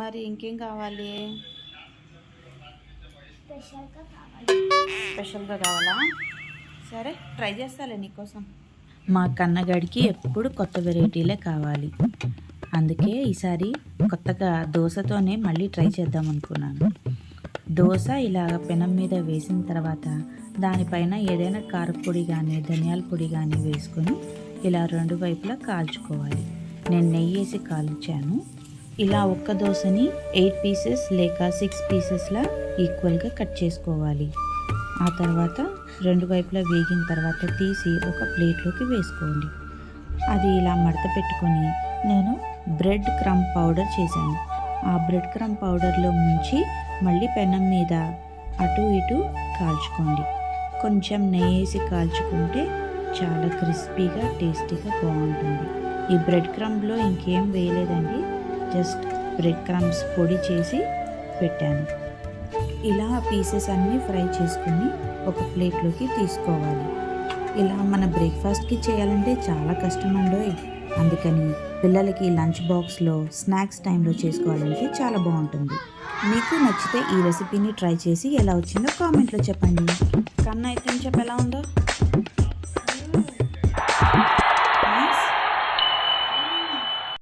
మరి ఇంకేం కావాలి? స్పెషల్గా కావాలి. సరే ట్రై చేస్తాలే నీకోసం. మా కన్నగాడికి ఎప్పుడు కొత్త వెరైటీలే కావాలి. అందుకే ఈసారి కొత్తగా దోశతోనే మళ్ళీ ట్రై చేద్దాం అనుకున్నాను. దోశ ఇలా పెనం మీద వేసిన తర్వాత దానిపైన ఏదైనా కారపొడి కానీ ధనియాల పొడి కానీ వేసుకొని ఇలా రెండు వైపులా కాల్చుకోవాలి. నేను నెయ్యి వేసి కాల్చాను. ఇలా ఒక్క దోశని ఎయిట్ పీసెస్ లేక సిక్స్ పీసెస్లా ఈక్వల్గా కట్ చేసుకోవాలి. ఆ తర్వాత రెండు వైపులా వేగిన తర్వాత తీసి ఒక ప్లేట్లోకి వేసుకోండి. అది ఇలా మడత పెట్టుకొని నేను బ్రెడ్ క్రమ్ పౌడర్ చేశాను. ఆ బ్రెడ్ క్రమ్ పౌడర్లో ముంచి మళ్ళీ పెనం మీద అటు ఇటు కాల్చుకోండి. కొంచెం నెయ్యి వేసి కాల్చుకుంటే చాలా క్రిస్పీగా టేస్టీగా బాగుంటుంది. ఈ బ్రెడ్ క్రమ్లో ఇంకేం వేయలేదండి. జస్ట్ బ్రెడ్ క్రమ్స్ పొడి చేసి పెట్టాను. ఇలా పీసెస్ అన్నీ ఫ్రై చేసుకుని ఒక ప్లేట్లోకి తీసుకోవాలి. ఇలా మన బ్రేక్ఫాస్ట్కి చేయాలంటే చాలా కష్టం అండి అందుకని పిల్లలకి లంచ్ బాక్స్లో స్నాక్స్ టైంలో చేసుకోవాలంటే చాలా బాగుంటుంది. మీకు నచ్చితే ఈ రెసిపీని ట్రై చేసి ఎలా వచ్చిందో కామెంట్లో చెప్పండి. కన్నా అయితే చెప్ప ఎలా ఉందో?